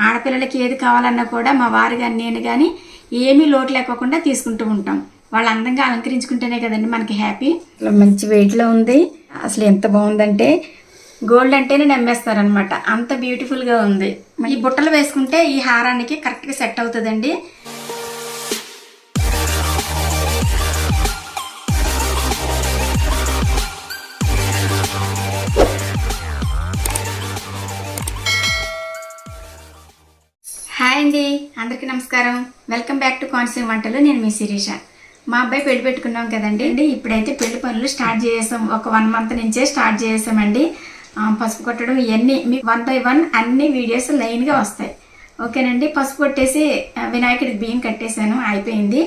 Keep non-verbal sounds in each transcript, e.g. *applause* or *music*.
ఆడపిల్లలకి ఏది కావాలన్నా కూడా మా వారు కానీ నేను కానీ ఏమీ లోటు లేకోకుండా తీసుకుంటూ ఉంటాం. వాళ్ళు అందంగా అలంకరించుకుంటేనే కదండి మనకి హ్యాపీ. మంచి వెయిట్లో ఉంది. అసలు ఎంత బాగుందంటే గోల్డ్ అంటేనే నమ్మేస్తారనమాట అంత బ్యూటిఫుల్గా ఉంది. ఈ బుట్టలు వేసుకుంటే ఈ హారానికి కరెక్ట్గా సెట్ అవుతుందండి. అందరికీ నమస్కారం. వెల్కమ్ బ్యాక్ టు కాన్సీమ్ వంటలు నేను మీ శిరీష. మా అబ్బాయి పెళ్ళి పెట్టుకున్నాం కదండి. అండి. ఇప్పుడైతే పెళ్ళి పనులు స్టార్ట్ చేసాం ఒక వన్ మంత్ నుంచే స్టార్ట్ చేసామండి పసుపు కొట్టడం ఇవన్నీ మీకు వన్ బై వన్ అన్ని వీడియోస్ లైన్గా వస్తాయి. ఓకేనండి? పసుపు కొట్టేసి వినాయకుడికి బియ్యం కట్టేశాను అయిపోయింది.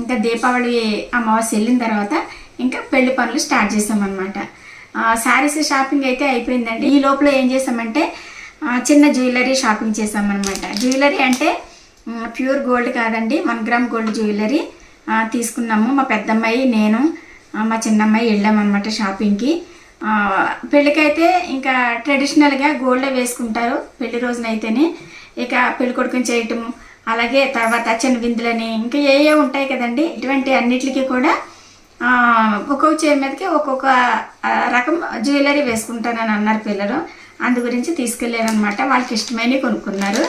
ఇంకా దీపావళి అమావాస్య వెళ్ళిన తర్వాత ఇంకా పెళ్ళి పనులు స్టార్ట్ చేసామన్నమాట. శారీస్ షాపింగ్ అయితే అయిపోయిందండి. ఈ లోపల ఏం చేసామంటే చిన్న జ్యువెలరీ షాపింగ్ చేసామన్నమాట. జ్యువెలరీ అంటే మ్, ప్యూర్ గోల్డ్ కాదండి వన్ గ్రామ్ గోల్డ్ జ్యువెలరీ తీసుకున్నాము. మా పెద్దమ్మాయి నేను మా చిన్నమ్మాయి వెళ్ళామన్నమాట షాపింగ్కి. పెళ్ళికైతే ఇంకా ట్రెడిషనల్గా గోల్డే వేసుకుంటారు పెళ్ళి రోజునైతేనే. ఇక పెళ్ళి కొడుకుని చేయటం అలాగే తర్వాత చిన్న విందులని ఇంకా ఏ ఏ ఉంటాయి కదండి ఇటువంటి అన్నిటికీ కూడా ఒక్కొక్క చీర మీదకి ఒక్కొక్క రకం జ్యువెలరీ వేసుకుంటానని అన్నారు పిల్లలు. అందు గురించి తీసుకెళ్ళారనమాట వాళ్ళకి ఇష్టమైనవి కొనుక్కున్నారు.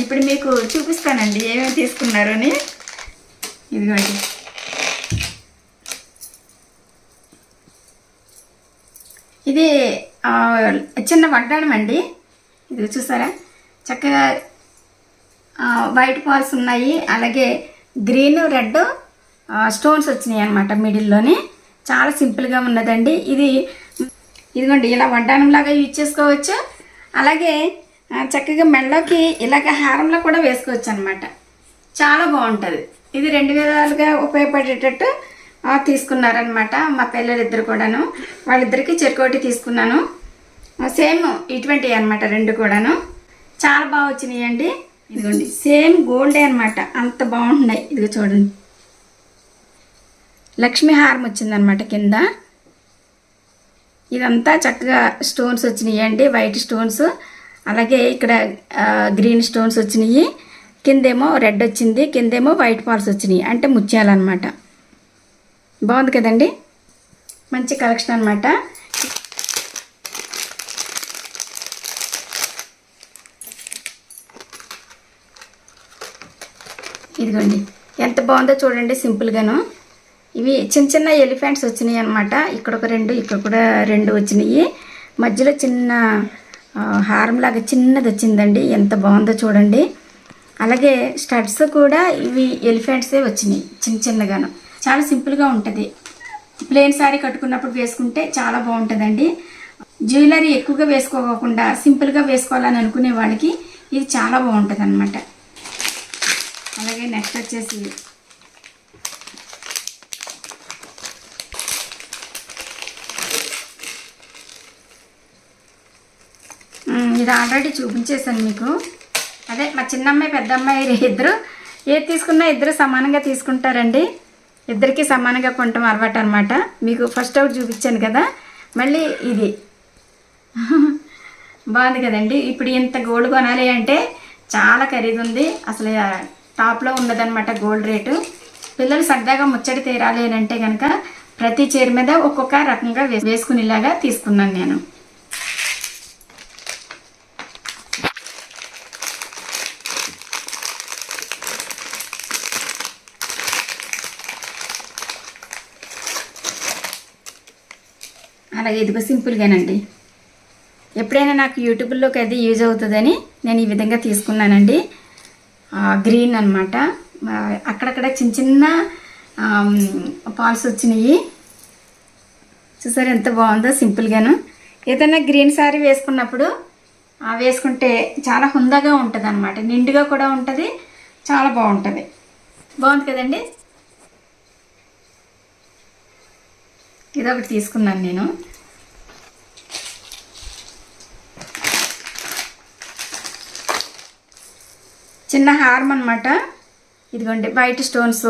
ఇప్పుడు మీకు చూపిస్తానండి ఏమేమి తీసుకున్నారు అని ఇదిగోండి. ఇది చిన్న వడ్డాణం అండి. ఇది చూసారా? చక్కగా వైట్ పాల్స్ ఉన్నాయి. అలాగే గ్రీన్ రెడ్ స్టోన్స్ వచ్చినాయి అనమాట మిడిల్లోని. చాలా సింపుల్గా ఉన్నదండి. ఇది ఇదిగోండి ఇలా వడ్డాణంలాగా యూజ్ చేసుకోవచ్చు. అలాగే చక్కగా మెళ్ళకి ఇలాగ హారంలో కూడా వేసుకోవచ్చు అనమాట చాలా బాగుంటుంది. ఇది రెండు విధాలుగా ఉపయోగపడేటట్టు తీసుకున్నారనమాట మా పిల్లలిద్దరు కూడాను. వాళ్ళిద్దరికి చెరుకోటి తీసుకున్నాను. సేమ్ ఇటువంటివి అనమాట రెండు కూడాను. చాలా బాగా వచ్చినాయి అండి ఇదిగోండి సేమ్ గోల్డే అనమాట అంత బాగుంటున్నాయి. ఇదిగో చూడండి. లక్ష్మీ హారం వచ్చిందనమాట కింద. ఇదంతా చక్కగా స్టోన్స్ వచ్చినాయి అండి వైట్ స్టోన్స్. అలాగే ఇక్కడ గ్రీన్ స్టోన్స్ వచ్చినాయి. కిందేమో రెడ్ వచ్చింది కిందేమో వైట్ పాల్స్ వచ్చినాయి. అంటే ముత్యాలన్నమాట. బాగుంది కదండి? మంచి కలెక్షన్ అనమాట ఇదిగోండి. ఎంత బాగుందో చూడండి సింపుల్గాను. ఇవి చిన్న చిన్న ఎలిఫెంట్స్ వచ్చినాయి అనమాట ఇక్కడ ఒక రెండు ఇక్కడ కూడా రెండు వచ్చినాయి. మధ్యలో చిన్న హారం లాగా చిన్నది వచ్చిందండి. ఎంత బాగుందో చూడండి. అలాగే స్టడ్స్ కూడా ఇవి ఎలిఫెంట్సే వచ్చినాయి చిన్న చిన్నగాను. చాలా సింపుల్గా ఉంటుంది. ప్లెయిన్ శారీ కట్టుకున్నప్పుడు వేసుకుంటే చాలా బాగుంటుందండి. జ్యువెలరీ ఎక్కువగా వేసుకోకుండా సింపుల్గా వేసుకోవాలని అనుకునే వాళ్ళకి ఇది చాలా బాగుంటుంది అలాగే నెక్స్ట్ వచ్చేసి మ్మ్, ఇది ఆల్రెడీ చూపించేశాను మీకు. అదే మా చిన్నమ్మాయి పెద్ద అమ్మాయి ఇద్దరు. ఏది తీసుకున్నా ఇద్దరు సమానంగా తీసుకుంటారండి. ఇద్దరికి సమానంగా కొనటం అలవాటు అనమాట మీకు ఫస్ట్ అవుట్ చూపించాను కదా. మళ్ళీ ఇది. బాగుంది కదండి. ఇప్పుడు ఇంత గోల్డ్ కొనాలి అంటే చాలా ఖరీదు ఉంది అసలు టాప్లో ఉన్నదన్నమాట గోల్డ్ రేటు. పిల్లలు సరదాగా ముచ్చటి తీరాలి అని అంటే కనుక ప్రతి చీర మీద ఒక్కొక్క రకంగా వే- వేసుకునేలాగా తీసుకున్నాను నేను. అలాగే ఇదిగో సింపుల్గానండి. ఎప్పుడైనా నాకు యూట్యూబ్లోకి అది యూజ్ అవుతుందని నేను ఈ విధంగా తీసుకున్నానండి. గ్రీన్ అనమాట అక్కడక్కడ చిన్న చిన్న పాల్స్ వచ్చినాయి. చూసారు ఎంత బాగుందో సింపుల్గాను. ఏదైనా గ్రీన్ శారీ వేసుకున్నప్పుడు వేసుకుంటే చాలా హుందాగా ఉంటుంది అనమాట నిండుగా కూడా ఉంటుంది చాలా బాగుంటుంది. బాగుంది కదండి? ఇదొకటి తీసుకున్నాను నేను. చిన్న హారం అనమాట ఇదిగోండి వైట్ స్టోన్స్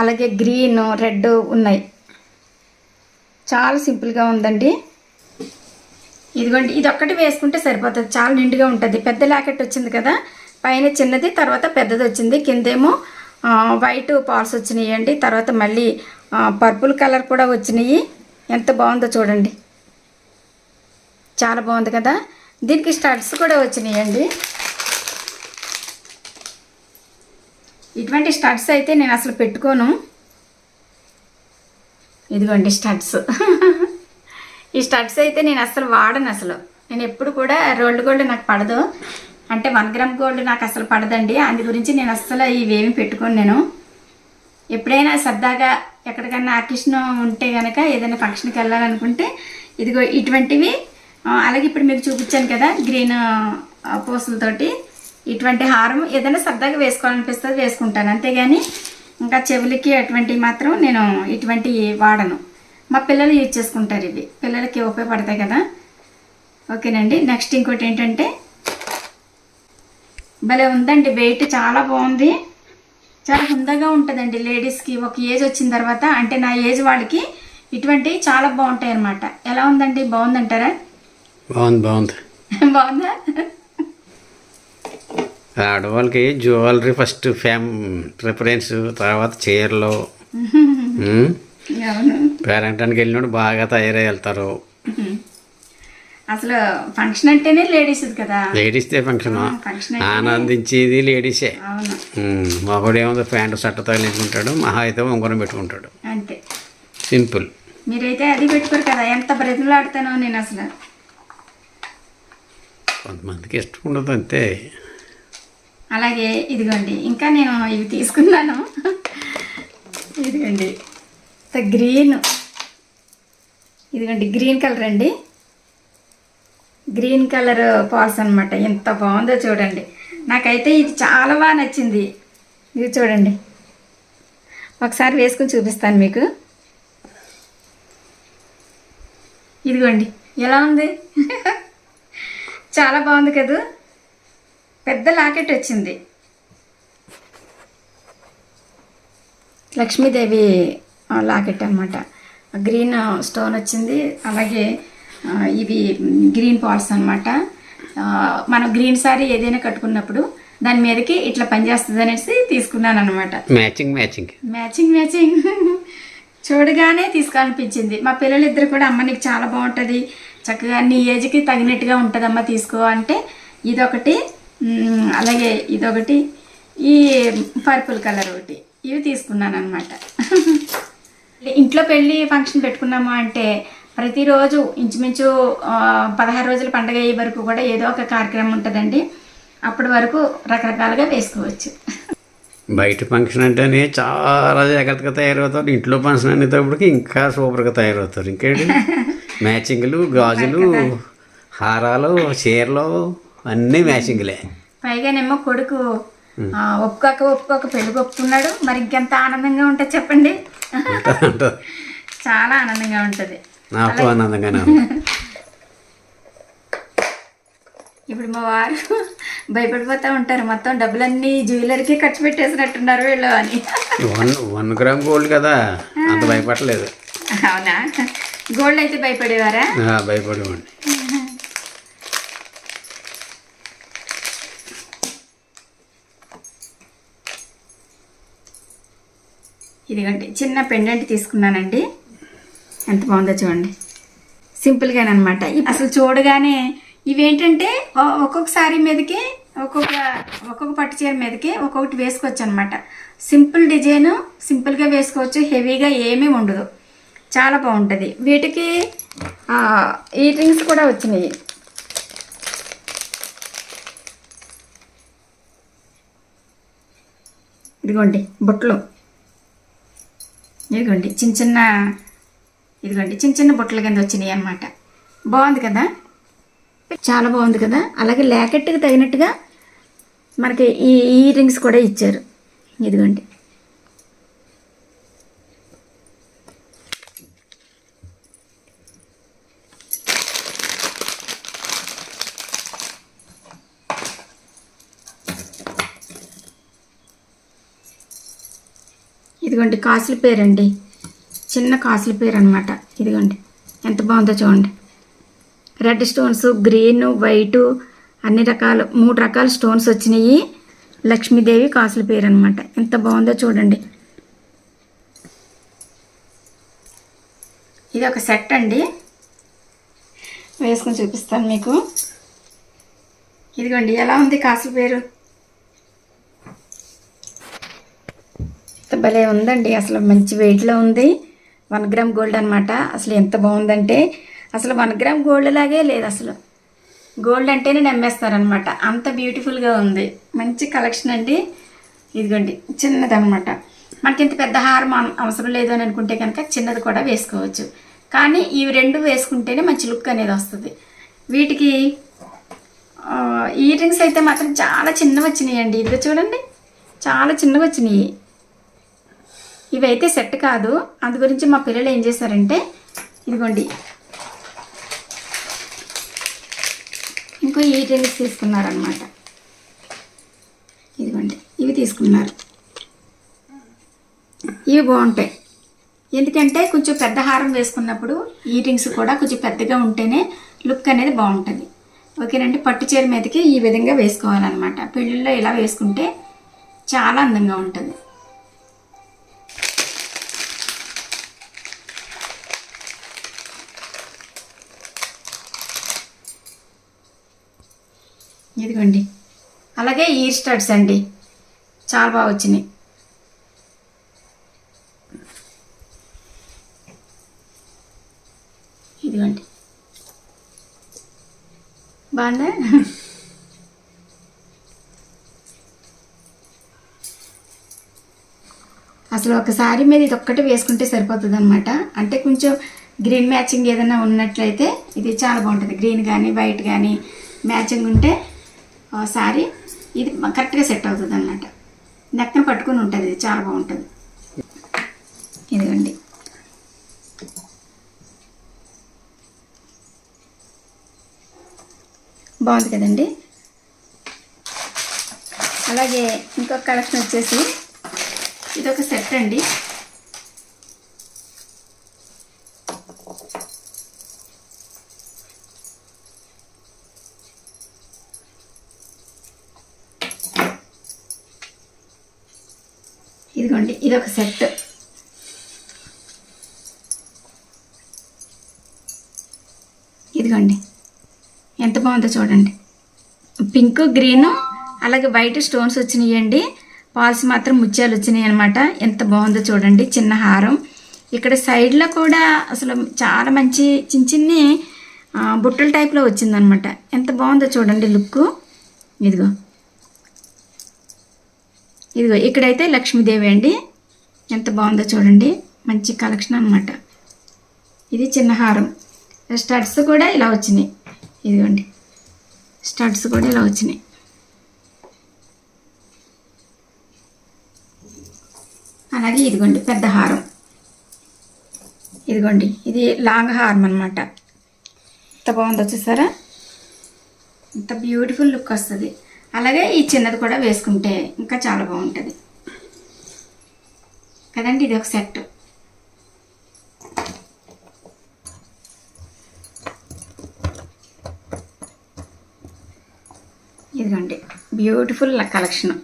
అలాగే గ్రీన్ రెడ్ ఉన్నాయి. చాలా సింపుల్గా ఉందండి. ఇదిగోండి ఇది ఒక్కటి వేసుకుంటే సరిపోతుంది. చాలా నిండుగా ఉంటుంది. పెద్ద లాకెట్ వచ్చింది కదా పైన చిన్నది తర్వాత పెద్దది వచ్చింది. కిందేమో వైట్ పాల్స్ వచ్చినాయి అండి తర్వాత మళ్ళీ పర్పుల్ కలర్ కూడా వచ్చినాయి. ఎంత బాగుందో చూడండి. చాలా బాగుంది కదా. దీనికి స్టడ్స్ కూడా వచ్చినాయి అండి ఇటువంటి స్టడ్స్ అయితే నేను అసలు పెట్టుకోను. ఇదిగోండి స్టడ్స్. ఈ స్టడ్స్ అయితే నేను అసలు వాడను అసలు. నేను ఎప్పుడు కూడా రోల్డ్ గోల్డ్ నాకు పడదు. అంటే వన్ గ్రామ్ గోల్డ్ నాకు అసలు పడదండి. అందు గురించి నేను అస్సలు ఇవేమి పెట్టుకోను నేను. ఎప్పుడైనా సరదాగా ఎక్కడికైనా ఆర్టిస్ట్ ఉంటే కనుక ఏదైనా ఫంక్షన్కి వెళ్ళాలనుకుంటే ఇదిగో ఇటువంటివి. అలాగే ఇప్పుడు మీకు చూపించాను కదా గ్రీన్ పూసలతోటి ఇటువంటి హారం. ఏదైనా సరదాగా వేసుకోవాలనిపిస్తుంది వేసుకుంటాను. అంతేగాని ఇంకా చెవులకి అటువంటివి మాత్రం నేను ఇటువంటివి వాడను. మా పిల్లలు యూజ్ చేసుకుంటారు ఇవి. పిల్లలకి ఉపయోగపడతాయి కదా. ఓకేనండి. నెక్స్ట్ ఇంకోటి ఏంటంటే భలే ఉందండి వెయిట్. చాలా బాగుంది. చాలా హుందగా ఉంటుందండి లేడీస్కి ఒక ఏజ్ వచ్చిన తర్వాత అంటే నా ఏజ్ వాళ్ళకి ఇటువంటివి చాలా బాగుంటాయి అన్నమాట ఎలా ఉందండి? బాగుందంటారా? బాగుంది బాగుంది. *laughs* బాగుందా? ఆడవాళ్ళకి జ్యువెలరీ ఫస్ట్ ఫ్యామ్ ప్రిఫరెన్స్ తర్వాత చీరలు. *laughs* పేరెంటానికి వెళ్ళినప్పుడు బాగా తయారై వెళ్తారు. అసలు ఫంక్షన్ అంటేనే లేడీస్ కదా. లేడీస్దే ఫంక్షన్ ఆనందించేది లేడీసే అవును. మగడు ఏముందో ప్యాంటు షర్ట్ తగిలించుకుంటాడు మహా అయితే ఉంగరం పెట్టుకుంటాడు. అంతే. సింపుల్ మీరైతే అది పెట్టుకోరు కదా ఎంత బ్రతిమలాడుతానో నేను అసలు. కొంతమందికి ఇష్టం ఉండదు అంతే. అలాగే ఇదిగోండి ఇంకా నేను ఇవి తీసుకున్నాను. ఇదిగోండి గ్రీన్. ఇదిగోండి గ్రీన్ కలర్ అండి. గ్రీన్ కలర్ పాస్ అనమాట ఎంత బాగుందో చూడండి. నాకైతే ఇది చాలా బాగా నచ్చింది. ఇది చూడండి. ఒకసారి వేసుకుని చూపిస్తాను మీకు. ఇదిగోండి. ఎలా ఉంది? *laughs* చాలా బాగుంది కదా? పెద్ద లాకెట్ వచ్చింది. లక్ష్మీదేవి లాకెట్ అనమాట గ్రీన్ స్టోన్ వచ్చింది. అలాగే ఇవి గ్రీన్ పాల్స్ అనమాట మనం గ్రీన్ సారీ ఏదైనా కట్టుకున్నప్పుడు దాని మీదకి ఇట్లా పనిచేస్తుంది అనేసి తీసుకున్నాను అనమాట మ్యాచింగ్ మ్యాచింగ్ మ్యాచింగ్ మ్యాచింగ్ చూడగానే తీసుకోవాలనిపించింది మా పిల్లలు ఇద్దరు కూడా అమ్మ నీకు చాలా బాగుంటుంది. చక్కగా నీ ఏజ్కి తగినట్టుగా ఉంటుందమ్మా తీసుకో. అంటే ఇదొకటి అలాగే ఇదొకటి ఈ పర్పుల్ కలర్ ఒకటి. ఇవి తీసుకున్నాను అనమాట *laughs* ఇంట్లో పెళ్ళి ఫంక్షన్ పెట్టుకున్నాము అంటే ప్రతిరోజు ఇంచుమించు పదహారు రోజుల పండగ అయ్యే వరకు కూడా ఏదో ఒక కార్యక్రమం ఉంటుందండి. అప్పటి వరకు రకరకాలుగా వేసుకోవచ్చు. బయట ఫంక్షన్ అంటేనే చాలా జాగ్రత్తగా తయారవుతారు. ఇంట్లో ఫంక్షన్ అనేటప్పటికి ఇంకా సూపర్గా తయారవుతారు. ఇంకేంటి? *laughs* మ్యాచింగ్లు గాజులు హారాలు చీరలు అన్నీ మ్యాచింగ్లే. పైగానేమో కొడుకు ఒప్పుకోక ఒప్పుకోక పెళ్ళి ఒప్పుకున్నాడు. మరి ఇంకెంత ఆనందంగా ఉంటుంది చెప్పండి. *laughs* చాలా ఆనందంగా ఉంటుంది. నాకు ఆనందంగానే ఇప్పుడు మా వారు భయపడిపోతూ ఉంటారు. మొత్తం డబ్బులన్నీ జ్యువెలరీకి ఖర్చు పెట్టేసినట్టున్నారు వీళ్ళు అని. వన్ వన్ గ్రామ్ గోల్డ్ కదా అంత భయపడలేదు. అవునా? గోల్డ్ అయితే భయపడేవారా? ఆ, భయపడేవాడిని. ఇదిగోండి చిన్న పెండెంట్ తీసుకున్నానండి. ఎంత బాగుందో చూడండి. సింపుల్గానమాట అసలు చూడగానే ఇవేంటంటే ఒక్కొక్క సారీ మీదకి ఒక్కొక్క ఒక్కొక్క పట్టు చీర మీదకి ఒక్కొక్కటి వేసుకోవచ్చు అనమాట సింపుల్ డిజైన్ సింపుల్గా వేసుకోవచ్చు హెవీగా ఏమీ ఉండదు. చాలా బాగుంటుంది. వీటికి ఇయర్ రింగ్స్ కూడా వచ్చినాయి. ఇదిగోండి బుట్టలు. ఇదిగోండి చిన్న చిన్న ఇదిగోండి చిన్న చిన్న బుట్టల కింద వచ్చినాయి అనమాట బాగుంది కదా? చాలా బాగుంది కదా? అలాగే ల్యాకెట్కి తగినట్టుగా మనకి ఈ ఇయర్ రింగ్స్ కూడా ఇచ్చారు. ఇదిగోండి. ఇదిగోండి కాసుల పేరండి. చిన్న కాసుల పేరు అనమాట ఇదిగోండి. ఎంత బాగుందో చూడండి. రెడ్ స్టోన్స్ గ్రీన్ వైటు అన్ని రకాలు మూడు రకాల స్టోన్స్ వచ్చినాయి. లక్ష్మీదేవి కాసుల పేరు అనమాట ఎంత బాగుందో చూడండి. ఇది ఒక సెట్ అండి. వేసుకొని చూపిస్తాను మీకు. ఇదిగోండి ఎలా ఉంది కాసుల పేరు? ఎంత భలే ఉందండి. అసలు మంచి వెయిట్లో ఉంది. వన్ గ్రామ్ గోల్డ్ అనమాట అసలు ఎంత బాగుందంటే అసలు వన్ గ్రామ్ గోల్డ్ లాగే లేదు అసలు. గోల్డ్ అంటేనే నమ్మేస్తారనమాట అంత బ్యూటిఫుల్గా ఉంది. మంచి కలెక్షన్ అండి. ఇదిగోండి చిన్నదనమాట మనకి ఇంత పెద్ద హారం అవసరం లేదు అని అనుకుంటే కనుక చిన్నది కూడా వేసుకోవచ్చు. కానీ ఇవి రెండు వేసుకుంటేనే మంచి లుక్ అనేది వస్తుంది. వీటికి ఇయర్ రింగ్స్ అయితే మాత్రం చాలా చిన్నవి వచ్చినాయండి. ఇదిగో చూడండి. చాలా చిన్నవి వచ్చినాయి. ఇవైతే సెట్ కాదు. అందు గురించి మా పిల్లలు ఏం చేశారంటే ఇదిగోండి. ఇంకో ఇయర్ రింగ్స్ తీసుకున్నారనమాట ఇదిగోండి ఇవి తీసుకున్నారు. ఇవి బాగుంటాయి. ఎందుకంటే కొంచెం పెద్ద హారం వేసుకున్నప్పుడు ఈటింగ్స్ రింగ్స్ కూడా కొంచెం పెద్దగా ఉంటేనే లుక్ అనేది బాగుంటుంది. ఓకేనండి పట్టు చీర మీదకి ఈ విధంగా వేసుకోవాలన్నమాట. పెళ్ళిళ్ళలో ఇలా వేసుకుంటే చాలా అందంగా ఉంటుంది. ఇదిగోండి. అలాగే ఇయర్ స్టడ్స్ అండి. చాలా బాగా వచ్చినాయి. ఇదిగోండి. బాగుందా? అసలు ఒక సారీ మీద ఇది ఒక్కటి వేసుకుంటే సరిపోతుంది అనమాట అంటే కొంచెం గ్రీన్ మ్యాచింగ్ ఏదైనా ఉన్నట్లయితే ఇది చాలా బాగుంటుంది. గ్రీన్ కానీ వైట్ కానీ మ్యాచింగ్ ఉంటే ఆ సారీ ఇది కరెక్ట్గా సెట్ అవుతుంది అన్నమాట. నెక్కను పట్టుకుని ఉంటుంది ఇది చాలా బాగుంటుంది. ఇదిగండి. బాగుంది కదండి? అలాగే ఇంకొక కలెక్షన్ వచ్చేసి ఇది ఒక సెట్ అండి. ఇది ఒక సెట్. ఇదిగోండి. ఎంత బాగుందో చూడండి. పింక్ గ్రీన్ అలాగే వైట్ స్టోన్స్ వచ్చినాయండి. పాల్స్ మాత్రం ముత్యాలు వచ్చినాయి అనమాట ఎంత బాగుందో చూడండి. చిన్న హారం. ఇక్కడ సైడ్లో కూడా అసలు చాలా మంచి చిన్న చిన్ని బుట్టల టైప్లో వచ్చిందనమాట ఎంత బాగుందో చూడండి లుక్. ఇదిగో. ఇదిగో ఇక్కడైతే లక్ష్మీదేవి అండి. ఎంత బాగుందో చూడండి. మంచి కలెక్షన్ అనమాట ఇది చిన్న హారం. స్టడ్స్ కూడా ఇలా వచ్చినాయి. ఇదిగోండి. స్టడ్స్ కూడా ఇలా వచ్చినాయి. అలాగే ఇదిగోండి పెద్ద హారం. ఇదిగోండి ఇది లాంగ్ హారం అనమాట ఎంత బాగుందో చూసారా? ఇంత బ్యూటిఫుల్ లుక్ వస్తుంది. అలాగే ఈ చిన్నది కూడా వేసుకుంటే ఇంకా చాలా బాగుంటుంది. కదండి ఇది ఒక సెట్. ఇదిగోండి బ్యూటిఫుల్ కలెక్షన్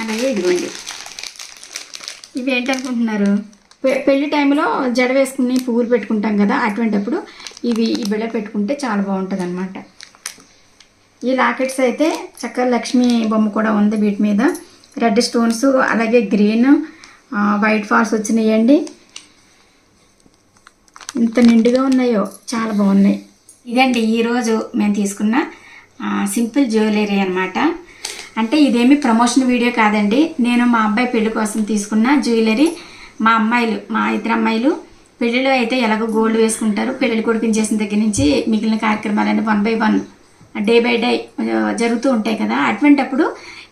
అలాగే ఇదిగోండి. ఇవి ఏంటనుకుంటున్నారు పె- పెళ్ళి టైంలో జడ వేసుకుని పువ్వులు పెట్టుకుంటాం కదా అటువంటిప్పుడు ఇవి ఈ బిళ్ళ పెట్టుకుంటే చాలా బాగుంటుంది అనమాట ఈ లాకెట్స్ అయితే చక్కగా లక్ష్మి బొమ్మ కూడా ఉంది వీటి మీద. రెడ్ స్టోన్స్ అలాగే గ్రీన్ వైట్ ఫాల్స్ వచ్చినాయండి. ఇంత నిండుగా ఉన్నాయో చాలా బాగున్నాయి. ఇదండి ఈరోజు మేము తీసుకున్న సింపుల్ జ్యువెలరీ అనమాట అంటే ఇదేమి ప్రమోషన్ వీడియో కాదండి. నేను మా అబ్బాయి పెళ్ళి కోసం తీసుకున్న జ్యువెలరీ మా అమ్మాయిలు మా ఇద్దరు అమ్మాయిలు పెళ్ళిలో అయితే ఎలాగో గోల్డ్ వేసుకుంటారు. పెళ్ళిళ్ళు కొడుకుని చేసిన దగ్గర నుంచి మిగిలిన కార్యక్రమాలన్నీ one by one day by day జరుగుతూ ఉంటాయి కదా. అటువంటప్పుడు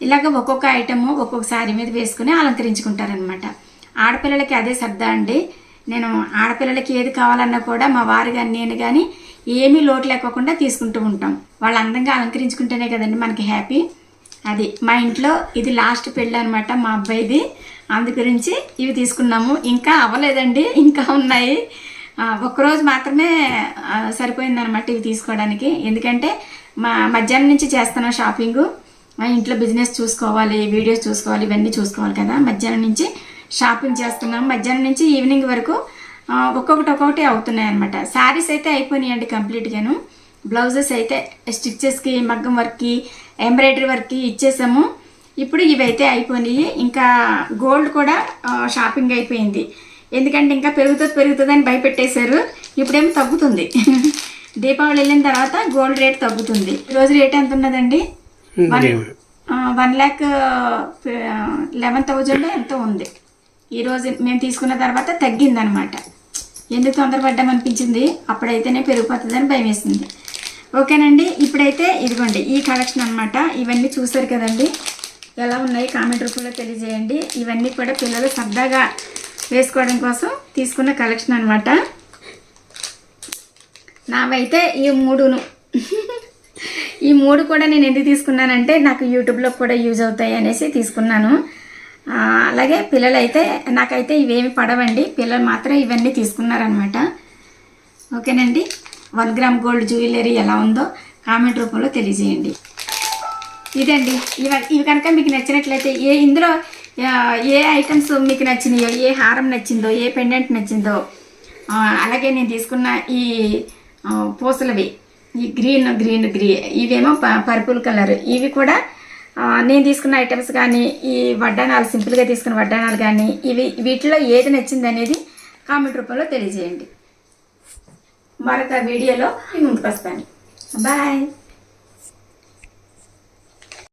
ఇలాగ ఒక్కొక్క ఐటమ్ ఒక్కొక్క శారీ మీద వేసుకుని అలంకరించుకుంటారనమాట ఆడపిల్లలకి అదే సర్దా అండి. నేను ఆడపిల్లలకి ఏది కావాలన్నా కూడా మా వారు కానీ నేను కానీ ఏమీ లోటు లేకోకుండా తీసుకుంటూ ఉంటాం. వాళ్ళు అందంగా అలంకరించుకుంటేనే కదండి మనకి హ్యాపీ అది మా ఇంట్లో ఇది లాస్ట్ పెళ్ళి అనమాట మా అబ్బాయిది. గురించి ఇవి తీసుకున్నాము. ఇంకా అవ్వలేదండి ఇంకా ఉన్నాయి. ఆ, ఒక్కరోజు మాత్రమే సరిపోయిందనమాట ఇవి తీసుకోవడానికి. ఎందుకంటే మా మధ్యాహ్నం నుంచి చేస్తున్నాం షాపింగు. మా ఇంట్లో బిజినెస్ చూసుకోవాలి వీడియోస్ చూసుకోవాలి ఇవన్నీ చూసుకోవాలి కదా. మధ్యాహ్నం నుంచి షాపింగ్ చేస్తున్నాం. మధ్యాహ్నం నుంచి ఈవినింగ్ వరకు ఒక్కొక్కటి ఒక్కొక్కటి అవుతున్నాయి అనమాట శారీస్ అయితే అయిపోయినాయండి కంప్లీట్గాను. బ్లౌజెస్ అయితే స్టిచ్చెస్కి మగ్గం వర్క్కి ఎంబ్రాయిడరీ వర్క్కి ఇచ్చేసాము. ఇప్పుడు ఇవైతే అయిపోయినాయి. ఇంకా గోల్డ్ కూడా షాపింగ్ అయిపోయింది. ఎందుకంటే ఇంకా పెరుగుతుంది పెరుగుతుంది అని భయపెట్టేశారు. ఇప్పుడేమో తగ్గుతుంది. *laughs* దీపావళి వెళ్ళిన తర్వాత గోల్డ్ రేట్ తగ్గుతుంది. రోజు రేట్ ఎంత ఉన్నదండి? వన్ ల్యాక్ లెవెన్ థౌజండ్ ఎంతో ఉంది. ఈరోజు మేము తీసుకున్న తర్వాత తగ్గిందనమాట. ఎందుకు తొందరపడ్డామనిపించింది అప్పుడైతేనే పెరిగిపోతుందని భయం వేసింది ఓకేనండి ఇప్పుడైతే ఇదిగోండి ఈ కలెక్షన్ అనమాట ఇవన్నీ చూసారు కదండి. ఎలా ఉన్నాయి కామెంట్ రూపంలో తెలియజేయండి. ఇవన్నీ కూడా పిల్లలు సరదాగా వేసుకోవడం కోసం తీసుకున్న కలెక్షన్ అనమాట నావైతే ఈ మూడును. ఈ మూడు కూడా నేను ఎందుకు తీసుకున్నానంటే నాకు యూట్యూబ్లో కూడా యూజ్ అవుతాయి అనేసి తీసుకున్నాను. అలాగే పిల్లలు అయితే నాకైతే ఇవేమి పడవండి. పిల్లలు మాత్రం ఇవన్నీ తీసుకున్నారనమాట ఓకేనండి? వన్ గ్రామ్ గోల్డ్ జ్యువెలరీ ఎలా ఉందో కామెంట్ రూపంలో తెలియజేయండి. ఇదండి. ఇవ ఇవి కనుక మీకు నచ్చినట్లయితే ఏ ఇందులో ఏ ఐటమ్స్ మీకు నచ్చినాయో ఏ హారం నచ్చిందో ఏ పెండెంట్ నచ్చిందో అలాగే నేను తీసుకున్న ఈ పూసలవి ఈ గ్రీన్ గ్రీన్ గ్రీ ఇవేమో పర్పుల్ కలర్. ఇవి కూడా నేను తీసుకున్న ఐటమ్స్ కానీ ఈ వడ్డానాలు సింపుల్గా తీసుకున్న వడ్డానాలు కానీ ఇవి వీటిలో ఏది నచ్చింది అనేది కామెంట్ రూపంలో తెలియజేయండి. మరొక వీడియోలో ముందుకు వస్తాను. బాయ్.